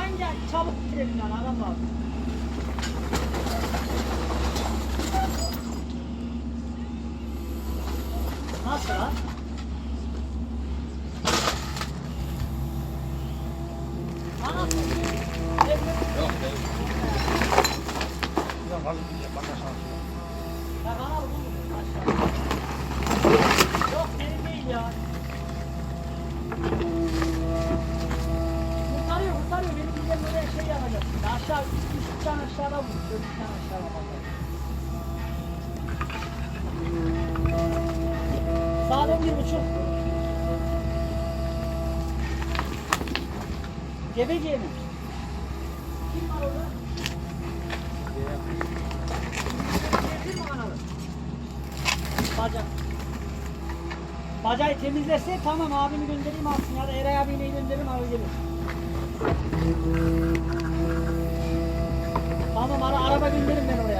olmayınca çabuk adam lazım. Nasıl? Anasını Yok değil. Biraz hafif aşağı üç, üç tane aşağıda vur. Dört üç tane aşağıda bir buçuk. Gebeciye mi? Kim var orada? Gelir mi kanalı? Bacak. Bacağı temizlerse tamam abimi göndereyim alsın ya da Eray abiyle gönderirim abi gelir. Tamam ara araba gönderirim ben oraya.